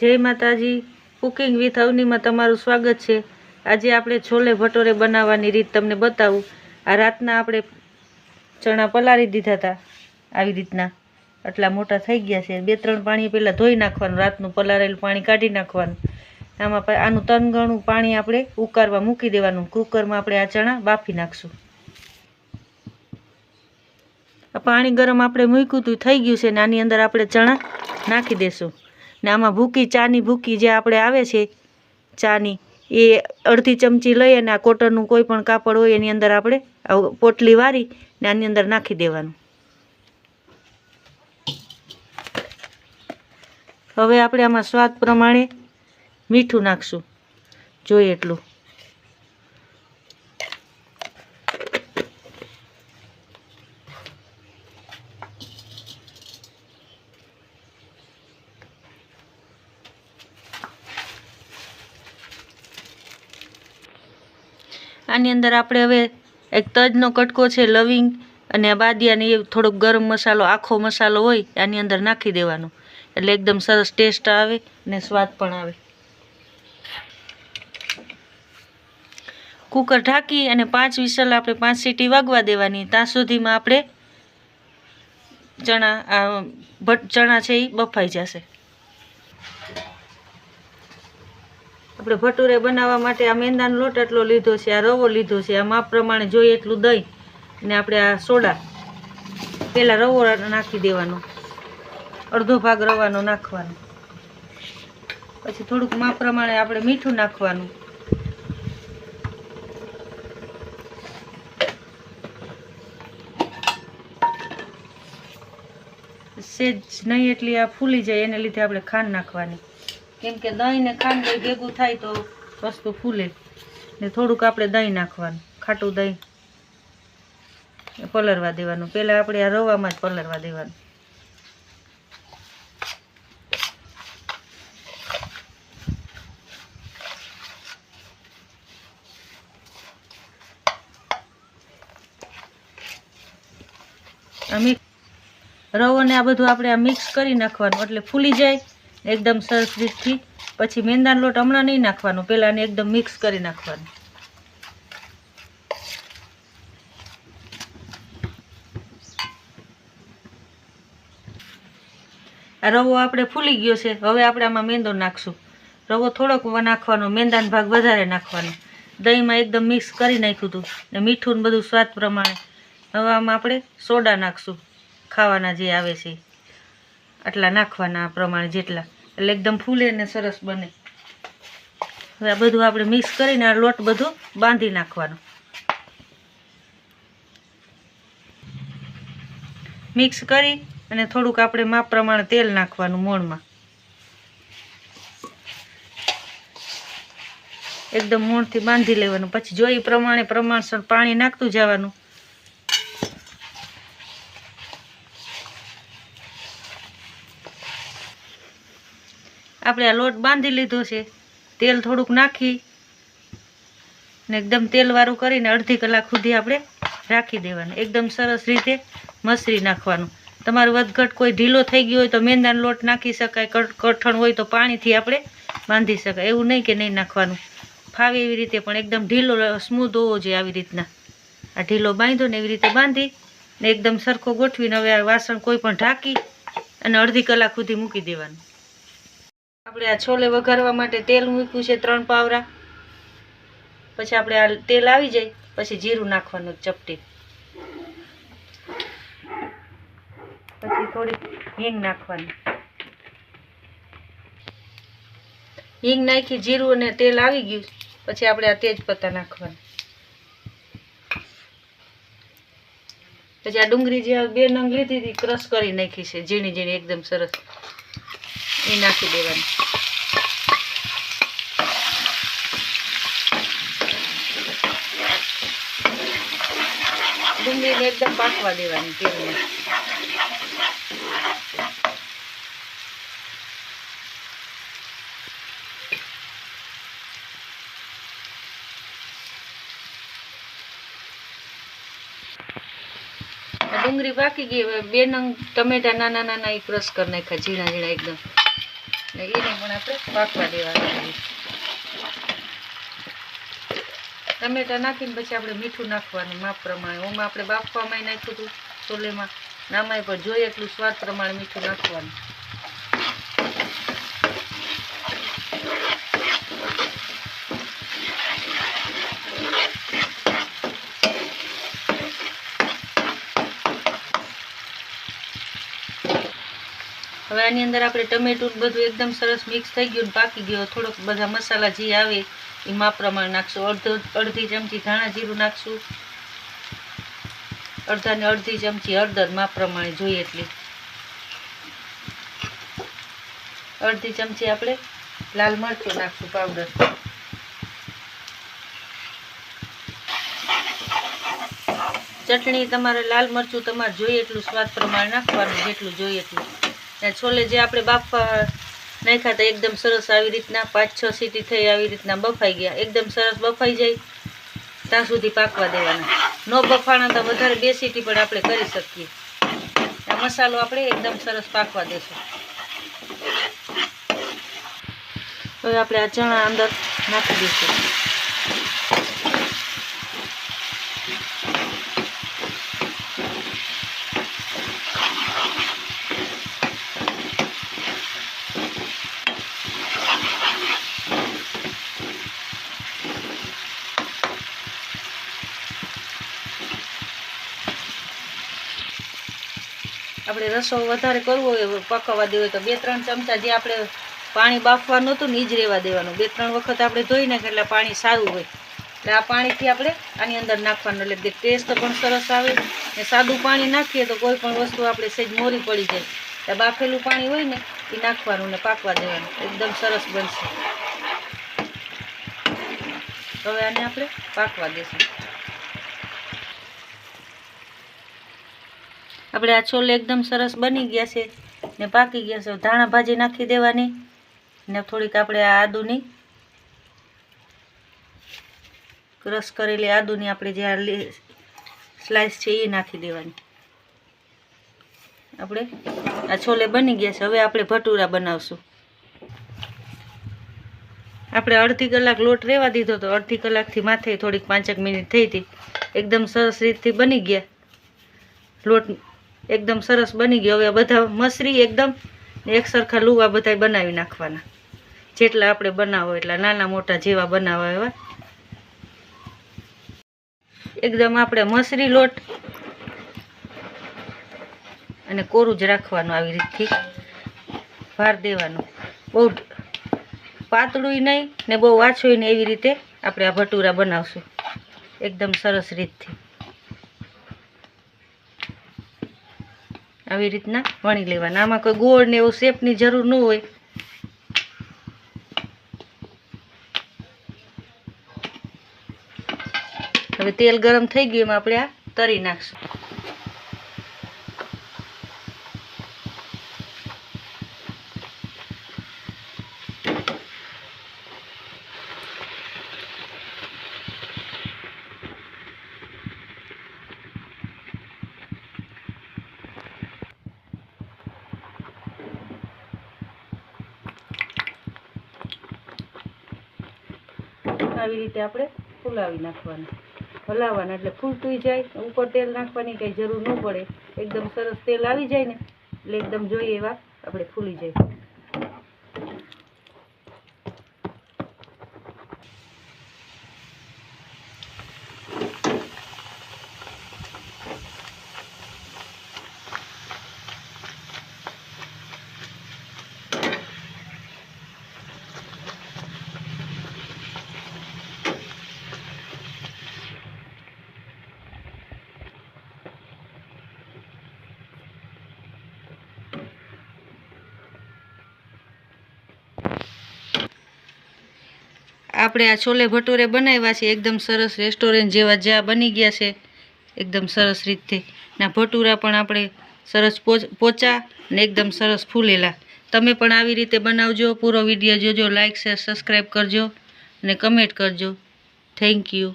જય માતાજી. Cooking with અવનીમાં તમારું સ્વાગત છે. આજે આપણે છોલે ભટોરે બનાવવાની રીત તમને બતાવું. આ રાતના આપણે ચણા પલાળી દીધા હતા. આવી રીતના. આટલા મોટા થઈ ગયા છે. બે ત્રણ પાણી પહેલાં ધોઈ નાખવાનું, રાતનું પલાળેલું પાણી કાઢી નાખવાનું. આમાં આનું તનગણું પાણી આપણે ઉકાળવા મૂકી દેવાનું. કુકરમાં આપણે આ ચણા બાફી નાખશું. આ પાણી ગરમ આપણે મૂક્યું હતું થઈ ગયું છે. ને આની અંદર આપણે ચણા નાખી દેશું. ને આમાં ભૂકી, ચાની ભૂકી જે આપણે આવે છે, ચાની, એ અડધી ચમચી લઈ અને આ કોટનનું કોઈ પણ કાપડ હોય એની અંદર આપણે પોટલી વારી ને આની અંદર નાખી દેવાનું. હવે આપણે આમાં સ્વાદ પ્રમાણે મીઠું નાખશું. જોઈએ એટલું. આની અંદર આપણે હવે એક તજનો કટકો છે, લવિંગ અને આ બાદિયા એ થોડોક ગરમ મસાલો, આખો મસાલો હોય આની અંદર નાખી દેવાનો. એટલે એકદમ સરસ ટેસ્ટ આવે ને સ્વાદ પણ આવે. કુકર ઢાંકી અને પાંચ વિસલ આપણે પાંચ સીટી વાગવા દેવાની. ત્યાં સુધીમાં આપણે ચણા ચણા છે એ બફાઈ જશે. આપણે ભટુરે બનાવવા માટે આ મેંદાનો લોટ એટલો લીધો છે, આ રવો લીધો છે આ માપ પ્રમાણે જોઈએ એટલું દહીં ને આપણે આ સોડા. પહેલાં રવો નાખી દેવાનો, અડધો ભાગ રવાનો નાખવાનો. પછી થોડુંક માપ પ્રમાણે આપણે મીઠું નાખવાનું. સેજ નહીં એટલી આ ફૂલી જાય, એને લીધે આપણે ખાંડ નાખવાની. કેમ કે દહીં ને ખાંડ ભેગું થાય તો વસ્તુ ફૂલે. ને થોડુંક આપણે દહીં નાખવાનું, ખાટું દહીં. પલરવા દેવાનું. પહેલાં આપણે આ રવામાં જ પલરવા દેવાનું. મિક્સ રવો ને આ બધું આપણે આ મિક્સ કરી નાખવાનું, એટલે ફૂલી જાય. એકદમ સરસ રીતથી. પછી મેંદાનો લોટ હમણાં નહીં નાખવાનો, પહેલાં એકદમ મિક્સ કરી નાખવાનું. આ રવો આપણે ફૂલી ગયો છે, હવે આપણે આમાં મેંદો નાખશું. રવો થોડોક નાખવાનો, મેંદાનો ભાગ વધારે નાખવાનો. દહીંમાં એકદમ મિક્સ કરી નાખ્યું હતું. ને મીઠું બધું સ્વાદ પ્રમાણે. હવે આમાં આપણે સોડા નાખશું, ખાવાના જે આવે છે. આટલા નાખવાના પ્રમાણે જેટલા. એટલે એકદમ ફૂલે ને સરસ બને. હવે આ બધું આપણે મિક્સ કરીને આ લોટ બધું બાંધી નાખવાનો. મિક્સ કરી અને થોડુંક આપણે માપ પ્રમાણે તેલ નાખવાનું મોણમાં એકદમ મોણથી બાંધી લેવાનું. પછી જોઈ પ્રમાણે પ્રમાણસર પાણી નાખતું જવાનું. આપણે આ લોટ બાંધી લીધો છે. તેલ થોડુંક નાખી ને એકદમ તેલવાળું કરીને અડધી કલાક સુધી આપણે રાખી દેવાનું. એકદમ સરસ રીતે મસરી નાખવાનું. તમારું વધઘટ કોઈ ઢીલો થઈ ગયો હોય તો મેંદાનો લોટ નાખી શકાય, કઠ, કઠણ હોય તો પાણીથી આપણે બાંધી શકાય. એવું નહીં કે નહીં નાખવાનું. ફાવે એવી રીતે પણ એકદમ ઢીલો, સ્મૂધ હોવો જોઈએ આવી રીતના. આ ઢીલો બાંધો ને એવી રીતે બાંધી ને એકદમ સરખો ગોઠવીને હવે વાસણ કોઈ પણ ઢાંકી અને અડધી કલાક સુધી મૂકી દેવાનું. આપણે આ છોલે વઘારવા માટે તેલ મૂક્યું છે ત્રણ પાવરા. પછી આપણે આ તેલ આવી જાય, પછી જીરું નાખવાનું ચપટી. પછી થોડી હિંગ નાખવાની. હિંગ નાખી, જીરું અને તેલ આવી ગયું. પછી આપણે આ તેજ પત્તા નાખવાના. પછી આ ડુંગળી જે બે નંગ લીધી હતી, ક્રશ કરી નાખી છે. ઝીણી ઝીણી, એકદમ સરસ. એ નાખી દેવાનું. ડુંગળીને એકદમ પાકવા દેવાની તેલને ડુંગળી પાકી ગઈ બે નંગ ટમેટા નાના નાના એ ક્રશ કરી નાખ્યા, ઝીણા ઝીણા એકદમ. ને એને પણ આપણે પાકવા દેવાના ટમેટા નાખીને પછી આપણે મીઠું નાખવાનું માપ પ્રમાણે. ઓમાં આપણે બાફવામાં નાખ્યું હતું, છોલેમાં. નામાય પણ જોઈએ એટલું સ્વાદ પ્રમાણે મીઠું નાખવાનું. હવે આની અંદર આપણે ટમેટું બધું એકદમ સરસ મિક્સ થઈ ગયું પાકી ગયો. થોડોક બધા મસાલા જે આવે એ માપ પ્રમાણે નાખશું. અડધો, અડધી ચમચી ધાણા જીરું નાખશું. અડધા ને અડધી ચમચી હળદર માપ પ્રમાણે જોઈએ એટલી. અડધી ચમચી આપણે લાલ મરચું નાખશું પાવડર ચટણી તમારે લાલ મરચું તમારે જોઈએ એટલું સ્વાદ પ્રમાણે નાખવાનું, જેટલું જોઈએ એટલું. છોલે જે આપણે બાફવા નાખ્યા હતા, એકદમ સરસ આવી રીતના પાંચ છ સીટી થઈ આવી રીતના બફાઈ ગયા. એકદમ સરસ બફાઈ જાય, ત્યાં સુધી પાકવા દેવાના. નો બફાણા તો વધારે બે સીટી પણ આપણે કરી શકીએ. આ મસાલો આપણે એકદમ સરસ પાકવા દેશું. હવે આપણે આ ચણા અંદર નાખી દઈશું. આપણે રસો વધારે કરવો હોય પકવવા દેવો તો બે ત્રણ ચમચા જે આપણે પાણી બાફવાનું હતું ને એ જ રહેવા દેવાનું. બે ત્રણ વખત આપણે ધોઈ નાખીએ એટલે પાણી સારું હોય. એટલે આ પાણીથી આપણે આની અંદર નાખવાનું. એટલે ટેસ્ટ પણ સરસ આવે ને સાદું પાણી નાખીએ તો કોઈ પણ વસ્તુ આપણે સહેજ મોરી પડી જાય. એટલે બાફેલું પાણી હોય ને એ નાખવાનું ને પાકવા દેવાનું. એકદમ સરસ બનશે. હવે આને આપણે પાકવા દઈશું આપણે આ છોલે એકદમ સરસ બની ગયા છે ને પાકી ગયા છે. ધાણા ભાજી નાખી દેવાની ને થોડીક આપણે આ આદુની ક્રશ કરેલી આદુની આપણે જે આ સ્લાઇસ છે એ નાખી દેવાની. આપણે આ છોલે બની ગયા છે. હવે આપણે ભટુરા બનાવશું. આપણે અડધી કલાક લોટ રહેવા દીધો તો અડધી કલાકથી માથે થોડીક પાંચેક મિનિટ થઈ હતી. એકદમ સરસ રીતથી બની ગયા. લોટ એકદમ સરસ બની ગયો. હવે બધા મસરી એકદમ એક સરખા લુવા બધા બનાવી નાખવાના. જેટલા આપણે બનાવો એટલા નાના મોટા જેવા બનાવવા એવા. એકદમ આપણે મસરી લોટ અને કોરું જ રાખવાનું આવી રીતથી. ભાર દેવાનું. બહુ પાતળું નહીં ને બહુ આછું નહીં એવી રીતે આપણે આ ભટુરા બનાવશું. એકદમ સરસ રીતથી. આવી રીતના વણી લેવાના. આમાં કોઈ ગોળ ને એવું શેપની જરૂર ન હોય. હવે તેલ ગરમ થઈ ગયું એમાં આપણે આ તરી નાખશું. આવી રીતે આપણે ફૂલાવી નાખવાના. હલાવવાના, એટલે ફૂલતું જાય, ઉપર તેલ નાખવાની કંઈ જરૂર ન પડે. એકદમ સરસ તેલ આવી જાય ને, એટલે એકદમ જોઈએ એવા આપણે ફૂલી જાય. આપણે આ છોલે ભટુરે બનાવ્યા છે, એકદમ સરસ રેસ્ટોરન્ટ જેવા જ્યાં બની ગયા છે, એકદમ સરસ રીતે ના, ભટુરા પણ આપણે સરસ પોચ- ને એકદમ સરસ ફૂલેલા. તમે પણ આવી રીતે બનાવજો, પૂરો વીડિયો જોજો લાઇક શેર સબસ્ક્રાઈબ કરજો અને કમેન્ટ કરજો. Thank you